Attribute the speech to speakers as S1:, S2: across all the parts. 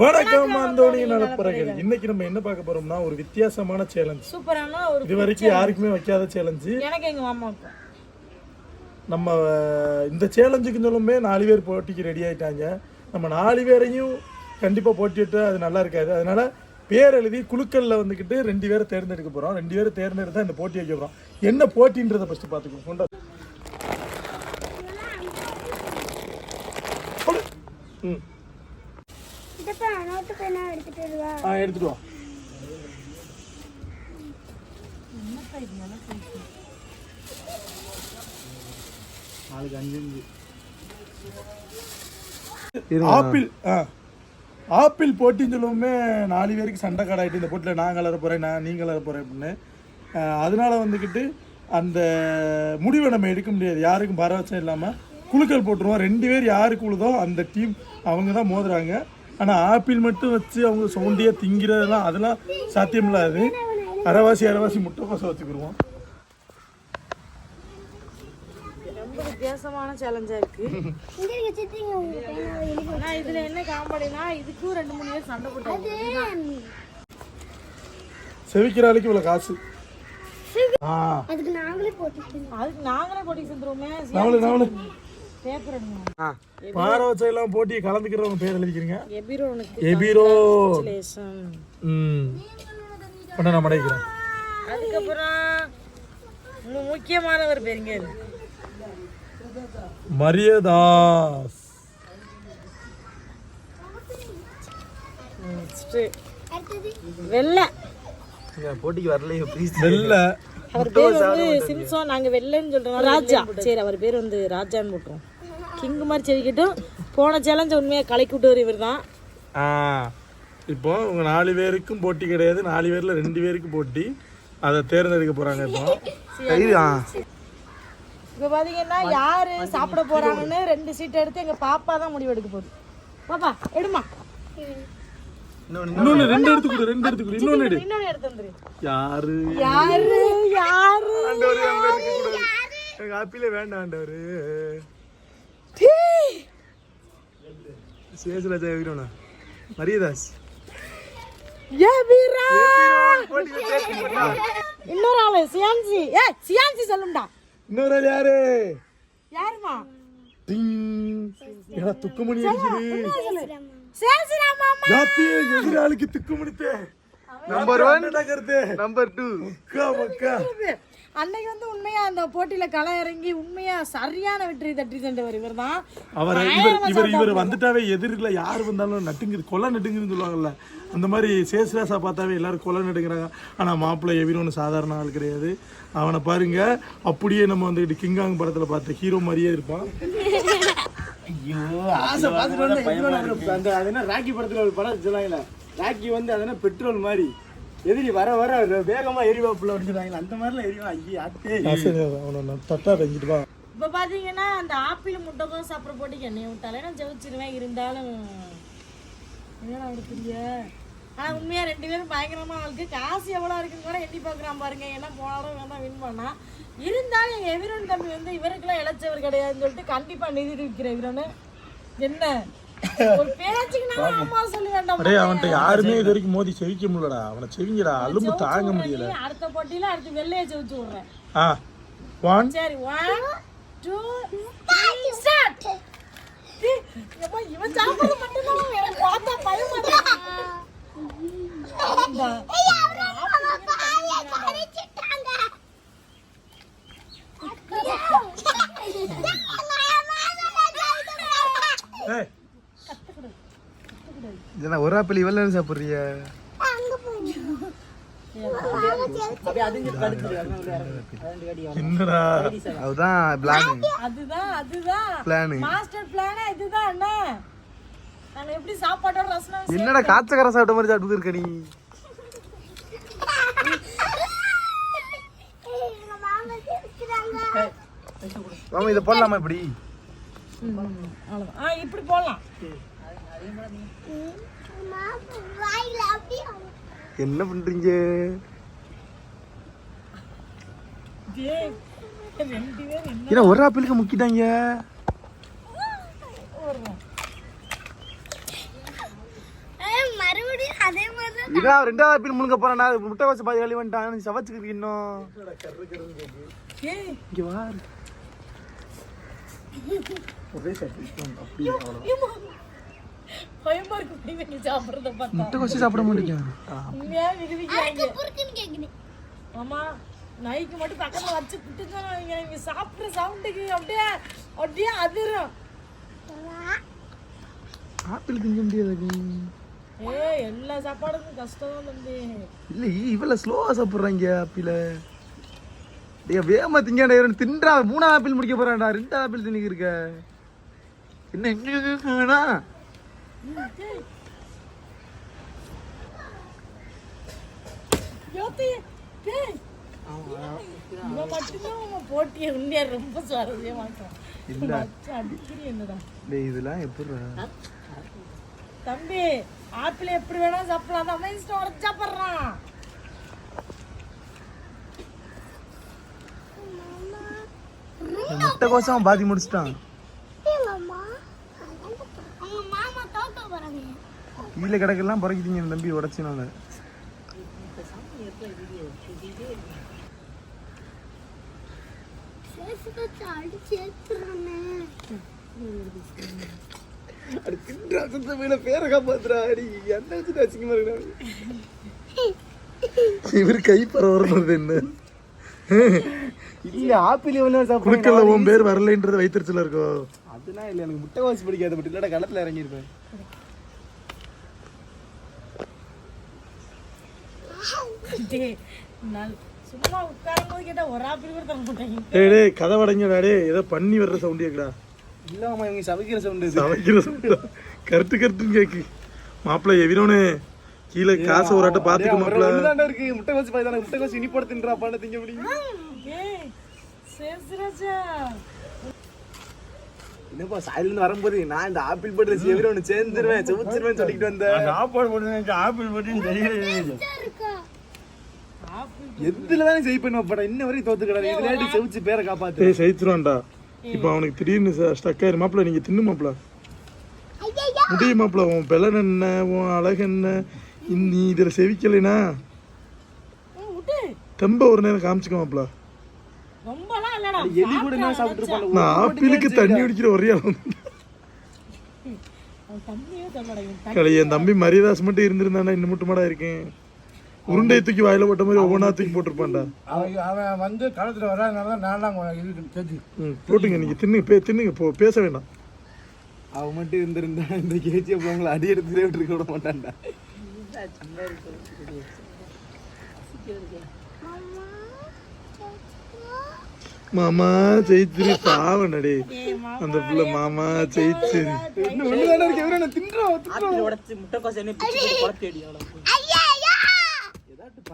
S1: வணக்கம் அந்தோணி நலப்பறகள் இன்னைக்கு நம்ம என்ன பார்க்க போறோம்னா ஒரு வித்தியாசமான சேலஞ்ச்
S2: சூப்பரான ஒரு
S1: இது வரைக்கும் யாருக்குமே வைக்காத சேலஞ்சு
S2: எனக்கு எங்க
S1: நம்ம இந்த சேலஞ்சுக்கு சொல்லுமே நாலு பேர் போட்டிக்கு ரெடி ஆயிட்டாங்க. நம்ம நாலு பேரையும் கண்டிப்பா போட்டிட்டு அது நல்லா இருக்காது. அதனால பேர் எழுதி குழுக்கள்ல வந்துக்கிட்டு ரெண்டு பேரை தேர்ந்தெடுக்க போறோம். ரெண்டு பேரை தேர்ந்தெடுத்தா இந்த போட்டி வைக்க போறோம். என்ன போட்டின்றதை ஃபர்ஸ்ட் பார்த்துக்குவோம். கொண்டா. ம்
S3: இதப்பா நோட்டு பேனா எடுத்துட்டு வருவா
S1: ஆ எடுத்துட்டு வா. நாளைக்கு அஞ்சு அஞ்சு. ஆப்பிள் ஆ. ஆப்பிள் போட்டின்னு சொல்லுவோமே நாலு பேருக்கு சண்டை கடாயிட்டு இந்த போட்டியில் நான் கலர போகிறேன் நான் நீ கலர போகிறேன் அப்படின்னு. அதனால வந்துக்கிட்டு அந்த முடிவை நம்ம எடுக்க முடியாது. யாருக்கும் பரவச்சம் இல்லாமல் குழுக்கள் போட்டுருவோம். ரெண்டு பேர் யாருக்கு உழுதோ அந்த டீம் அவங்க தான் மோதுறாங்க. ஆனால் ஆப்பிள் மட்டும் வச்சு அவங்க சவுண்டியாக திங்கிறதெல்லாம் அதெல்லாம் சாத்தியம் இல்லாது. அரைவாசி அரைவாசி முட்டைக்கோசை வச்சுக்கிடுவோம்
S2: ரொம்ப வித்தியாசமான சேலஞ்சா இருக்கு
S3: இங்க இருக்க. சித்திங்க உங்க பேனாவை எழுதி
S2: ஆனா இதுல என்ன காமெடினா இதுக்கும் ரெண்டு மூணு பேர் சண்டை போட்டாங்க
S1: செவிக்கிற ஆளுக்கு இவ்வளோ காசு.
S3: அதுக்கு நாங்களே போட்டு
S2: அதுக்கு நாங்களே போட்டி செஞ்சிருவோமே.
S1: நாவலு நாவலு வச்செல்லாம் போட்டி கலந்துக்கிறவங்க பேர் எழுதிக்கிறீங்க?
S2: எபிரோனுக்கு
S1: எபிரோ. ம். பண்ண நான் மடைக்கிறேன்
S2: அதுக்கப்புறம் முக்கியமானவர் பேருங்க.
S1: மரியதாஸ்.
S2: வெள்ளை.
S4: போட்டிக்கு வரலையே ப்ளீஸ்
S1: வெள்ள.
S2: அவர் பேர் வந்து சிம்சோன் நாங்க வெள்ளைன்னு சொல்றோம் ராஜா. சரி அவர் பேர் வந்து ராஜான்னு போட்டுருவோம். கிங் மாதிரி செவிக்கட்டும் போன சேலஞ்ச உண்மையா கலக்கி விட்டவர் இவர் தான்
S1: ஆ இப்போ உங்க நாலு பேருக்கும் போட்டி கிடையாது. நாலு பேர்ல ரெண்டு பேருக்கு போட்டி. அதை தேர்ந்தெடுக்க போறாங்க இப்போ.
S2: இப்ப பாத்தீங்கன்னா யாரு சாப்பிட போறாங்கன்னு ரெண்டு சீட் எடுத்து எங்க பாப்பா தான் முடிவு எடுக்க போகுது. பாப்பா எடுமா
S1: இன்னொன்னு ரெண்டு எடுத்து கொடு ரெண்டு எடுத்து கொடு. இன்னொன்னு எடு.
S2: இன்னொன்னு எடுத்து வந்துரு.
S1: யாரு?
S2: யாரு? யாரு?
S1: எங்க ஆப்பிளே வேண்டாம் ஆண்டவரு. சேசுராஜா எவிரோனா மரியதாஸ்.
S2: எபிரா இன்னொரு ஆளு சியான்சி. ஏ சியான்சி சொல்லும்டா.
S1: இன்னொரு ஆள் யாரு?
S2: யாருமா?
S1: டிங். ஏடா துக்குமணி அடிக்குது.
S2: சேசுரா மாமா
S1: யாத்தி எதிராளுக்கு துக்குமணித்தே. நம்பர் ஒன் நகர்த்தே
S4: நம்பர் டூ
S1: மக்கா மக்கா.
S2: அன்னைக்கு வந்து உண்மையா அந்த போட்டியில களை இறங்கி உண்மையா சரியான வெற்றி தட்டி சென்றவர் இவர் தான்
S1: அவர் இவர் இவர் இவர் வந்துட்டாவே எதிரில் யார் வந்தாலும் நட்டுங்குது கொலை நட்டுங்குதுன்னு சொல்லுவாங்கல்ல. அந்த மாதிரி சேசுராசா பார்த்தாவே எல்லாரும் கொலை நட்டுங்கிறாங்க ஆனால் மாப்பிள்ளை எவிரோன்னு சாதாரண ஆள் கிடையாது. அவனை பாருங்க. அப்படியே நம்ம வந்துட்டு கிங்காங் படத்தில் பார்த்த ஹீரோ மாதிரியே இருப்பான்.
S4: ஆசை பார்த்துட்டு அந்த அது என்ன ராக்கி படத்துல ஒரு படம் சொல்லுவாங்கல்ல. ராக்கி வந்து அது என்ன பெட்ரோல் மாதிரி. எதிரி வர வர வேகமா எரிவாப்புல அப்படின்னு அந்த மாதிரிலாம் எரிவா? ஐயே அத்தே.
S1: அவனை நான் தட்டா தங்கிட்டு வா.
S2: இப்ப பாத்தீங்கன்னா அந்த ஆப்பிள் முட்டைக்கோஸ் சாப்பிட்ற போட்டிக்கு என்னைய விட்டாலே நான் ஜெயிச்சிருவேன் இருந்தாலும். என்னடா எடுக்கிறீங்க ஆனா உண்மையா ரெண்டு பேரும் பயங்கரமா ஆளுக்கு. காசு எவ்வளவு இருக்குன்னு கூட எண்ணி பாக்குறான் பாருங்க. ஏன்னா போன தடவை தான் வின் பண்ணா. இருந்தாலும் எங்க எவிரன் தம்பி வந்து இவருக்கெல்லாம் இழைச்சவர் கிடையாதுன்னு சொல்லிட்டு கண்டிப்பா நிரூபிக்கிற எவிரனு என்ன? ஒரு பேச்சுக்கு நான் அம்மா சொல்ல வேண்டாம்
S1: அடே அவன்கிட்ட யாருமே இது வரைக்கும் மோதி செவிக்க முடியலடா. அவனை செவிங்கடா. அலும்பு தாங்க முடியல.
S2: அடுத்த போட்டியில அடுத்து வெள்ளைய ஜெயிச்சு விடுறேன்.
S1: ஆ. ஒன்
S2: சரி ஒன் டூ ஸ்டார்ட் இவன் சாப்பிட மட்டும்தான். எனக்கு பார்த்தா பயமா இருக்கு.
S4: இதெல்லாம் ஒரு ஆப்பிள் இவ்வளவு நேரம் சாப்பிடுறிய?
S1: என்னடா?
S4: அதுதான் பிளான்
S2: அதுதான் அதுதான்.
S4: பிளான்
S2: மாஸ்டர் பிளானே இதுதான் என்ன நாங்க எப்படி சாப்பாட்டோட ரசனம்
S4: என்னடா காய்ச்சக்கார சாப்பிட்ட மாதிரி சாப்பிட்டு இருக்க நீ? மாமா இதை போடலாமா இப்படி.
S2: ஆ இப்படி போடலாம்.
S4: என்ன பண்றீங்க? ஏன்னா ஒரு ஆப்பிளுக்கு முக்கிட்டாங்க. இதான் ரெண்டாவது ஆப்பிள் முழுங்க போறேன் நான் முட்டை பாதி கழுவி வந்துட்டான். சவச்சுக்கு இன்னும். இங்க ஒரே அப்படியே
S2: பயமா இருக்கு போய் நீங்க சாப்பிடுறத பார்த்தா.
S4: முட்டை வச்சு சாப்பிட மாட்டேங்க.
S2: உண்மையா
S3: கேக்குது.
S2: ஆமா நைக்கு மட்டும் பக்கத்துல வச்சு விட்டுச்சோம் இங்க சாப்பிடுற சவுண்டுக்கு அப்படியே அப்படியே அதிரும்.
S4: ஆப்பிள் திங்க முடியாது
S2: ஏய் எல்லா சாப்பாடுக்கும் கஷ்டம் தம்பி.
S4: இல்ல இவ்வளவு ஸ்லோவா சாப்பிடுறாங்க ஆப்பிள. டேய் வேகமா திங்காடா இவன் தின்றா மூணாவது ஆப்பிள் முடிக்க போறான்டா. ரெண்டாவது ஆப்பிள் திணிக்கு இருக்க என்ன?
S2: போட்டியை உண்மையா ரொம்ப சுவாரஸ்யமா இருக்கும்
S4: இதெல்லாம் எப்படி
S2: தம்பி ஆப்பிள் எப்படி வேணா சாப்பிடலாம். அம்மா இன்ஸ்டா உடச்சு சாப்பிட்றான்.
S4: முட்டை கோசம் பாதி முடிச்சிட்டான்
S3: எங்க அம்மா அவங்க மாமா தோக்க போறாங்க
S4: கீழே கிடக்கெல்லாம் புறக்கிட்டீங்க என் தம்பி சுத்த மேல பேரை காப்பாத்துறா. அடி என்ன வச்சுட்டு அசிங்கமா இவர் கை பரவறது என்ன? இல்ல ஆப்பிள் எவ்வளவு குடுக்கல உன் பேர் வரலைன்றது வைத்திருச்சல இருக்கோ? அதெல்லாம் இல்ல எனக்கு முட்டை வாசி பிடிக்காது பட் இல்லடா களத்துல இறங்கி இருப்பேன்
S2: டேய், நல்- சும்மா உட்காரும் போது கேட்டா ஒரு ஆப்பிள் கூட தர மாட்டாங்க.
S1: டேய் டேய் கதை வடங்கடா டேய் ஏதோ பண்ணி வர்ற சவுண்ட் கேக்குடா
S4: இல்லாம இவங்க சமைக்கிற சவுண்ட்
S1: சமைக்கிற சவுண்டா கருத்து கருத்துன்னு கேக்கு. மாப்பிள்ள எவிரோனு கீழே காசு ஒரு ஆட்ட பாத்துக்க மாப்பிள்ள.
S4: இருக்கு. முட்டை வாசி பாய் தானே முட்டை வாசி இனி போட தின்றா பண்ண திங்க
S2: ஏய் சேசுராஜா.
S4: என்னப்பா சாயில இருந்து வரும்போது நான் இந்த ஆப்பிள் பட்டில எவரி ஒன்று சேர்ந்துருவேன் செவுச்சிருவேன் சொல்லிட்டு வந்தேன்.
S1: சாப்பாடு போட்டு ஆப்பிள் போட்டு தெரியல
S2: ஆப்பிள்
S4: எதுல தானே செய் பண்ணுவா இன்ன வரைக்கும் தோத்து கிடாது இதுலாட்டி செவிச்சு பேரை காப்பாத்து?
S1: டேய் சைத்துருவான்டா இப்போ அவனுக்கு திடீர்னு ஸ்டக் ஆயிரு. மாப்பிள்ள நீங்க தின்னு மாப்பிள்ள.
S3: ஐயா
S1: முடியும் மாப்பிள்ள உன் பெலன் என்ன உன் அழகு என்ன? நீ இதுல செவிக்கலைனா?
S2: ஏய்,
S1: தெம்ப ஒரு நேரம் காமிச்சுக்க மாப்பிள்ள.
S2: ரொம்பலாம் இல்லடா.
S4: எலி கூட என்ன சாப்பிட்டு
S1: நான் ஆப்பிளுக்கு தண்ணி குடிக்கிற ஒரே என் தம்பி மரியதாஸ் மட்டும் இருந்திருந்தானா? இன்னும் மட்டுமாடா இருக்கேன். உருண்டை தூக்கி வாயில போட்ட மாதிரி ஒவ்வொன்றா தூக்கி போட்டிருப்பான்டா.
S5: அவன் அவன் வந்து களத்தில் வராதனால தான் நான் தான் இது தெரிஞ்சு.
S1: ம் போட்டுங்க நீங்க தின்னுங்க பே தின்னுங்க போ பேச வேண்டாம்
S4: அவன் மட்டும் இருந்திருந்தா இந்த கேஜி உங்களை அடி எடுத்து விட்டு விட மாட்டான்டா.
S1: மாமா ஜெயிச்சிரு பாவனடே அந்த பிள்ளை மாமா ஜெயிச்சிரு
S4: இன்னும் ஒண்ணுதானே இருக்கு? எவரும் தின்றோம்
S3: ஐயா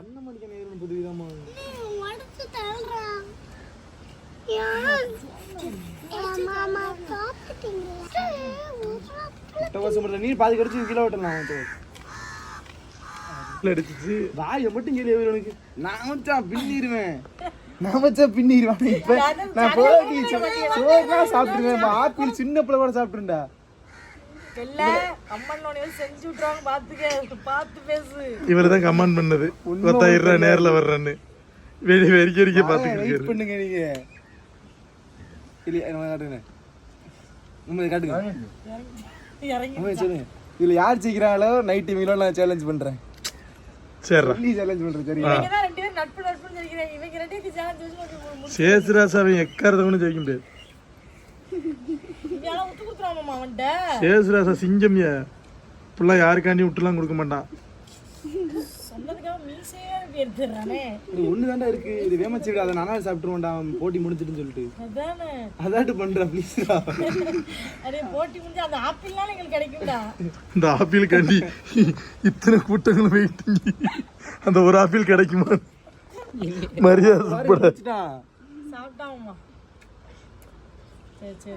S4: ஏதாட்டு பண்ண மாட்டேங்க புதுவிதமா
S3: நீ உடைச்சு தள்ளுறான் மாமா சாப்பிட்டீங்களா?
S4: முட்டை வாசம் பண்ணல நீ பாதி கடிச்சு கீழே விட்டலாம்
S1: அடிச்சிச்சு.
S4: வாயை மட்டும் கேள்வி உனக்கு. நான் வச்சான் பின்னிடுவேன். நான் வச்சா பின்னிடுவேன். இப்ப நான் போட்டி சோறுனா சாப்பிட்டுருவேன். ஆப்பிள் சின்ன பிள்ளை கூட சாப்பிட்டுருண்டா.
S1: இவர் தான் கமெண்ட் பண்ணது. பத்தாயிரம் நேர்ல வர்றேன்னு. வெளி வெறிக்க வெறிக்க இருக்காரு.
S4: பண்ணுங்க நீங்க. இல்லையா காட்டுங்க. நம்ம காட்டுங்க. சொல்லுங்க இதுல யார் ஜெயிக்கிறாங்களோ நைட் இவங்களோ நான் சேலஞ்ச் பண்றேன்.
S1: சரிடா
S4: நீ சேலஞ்ச் பண்றேன் சரி
S2: இவங்க தான் ரெண்டு பேரும் நட்பு நட்புன்னு சொல்லிக்கிறாங்க இவங்க ரெண்டு பேருக்கு சேலஞ்ச் வச்சு
S1: சேசுராசா அவன் எக்காரத்தை கொண்டு ஜெயிக்க முடியாது
S2: கொடுத்துருவாமா அவன்கிட்ட?
S1: சேசுராசா சிங்கம்யா. இப்பெல்லாம் யாருக்காண்டி விட்டுலாம் கொடுக்க மாட்டான்.
S2: சொன்னதுக்காக மீசையே எடுத்துடுறானே
S4: இது ஒண்ணு தாண்டா இருக்கு. இது வேமச்சி விட அதை நானா சாப்பிட்டுருவோம்டா அவன் போட்டி முடிச்சிட்டுன்னு சொல்லிட்டு.
S2: அதானே.
S4: அதாட்டு பண்றேன் ப்ளீஸ்டா
S2: அதே போட்டி முடிஞ்சு அந்த ஆப்பிள்னால எங்களுக்கு கிடைக்கும்டா.
S1: இந்த ஆப்பிளுக்காண்டி இத்தனை கூட்டங்களும் வெயிட்டிங் அந்த ஒரு ஆப்பிள் கிடைக்குமா மரியாதை பட.
S2: சாப்பிட்டாமா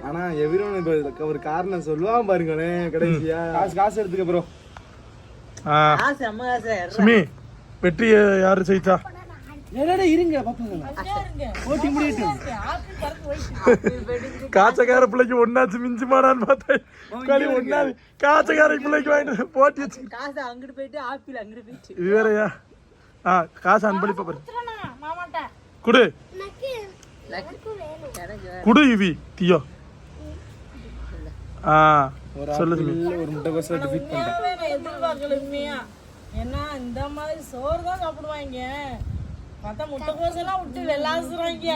S4: ஆனா எவரும் இப்ப ஒரு காரணம் சொல்லுவான் பாருங்களே கடைசியா. காசு காசு எடுத்துக்க ப்ரோ
S1: ஆ. சுமி வெற்றியை யாரு ஜெயிச்சா
S5: இருங்க போட்டி முடியட்டும்.
S1: காய்ச்சக்கார பிள்ளைக்கு ஒன்னாச்சு மிஞ்சுமாடான்னு பார்த்தேன் களி ஒன்னாது காய்ச்சக்கார பிள்ளைக்கு வாங்கிட்டு போட்டி
S6: காசு அங்கிட்டு போயிட்டு ஆப்பிள் அங்கிட்டு போயிட்டு.
S1: இது வேறயா? ஆ காசு அன்பளிப்பா பாரு. குடு. குடு இவி தியோ. ஆ சொல்லு
S5: ஒரு முட்டை கோஸ்
S2: உண்மையாவே நான் எதிர்பார்க்கல உண்மையா ஏன்னா இந்த மாதிரி சோறு தான் சாப்பிடுவாங்க. பார்த்தா முட்டைக்கோஸ் எல்லாம் விட்டு வெள்ளாசுறாங்க.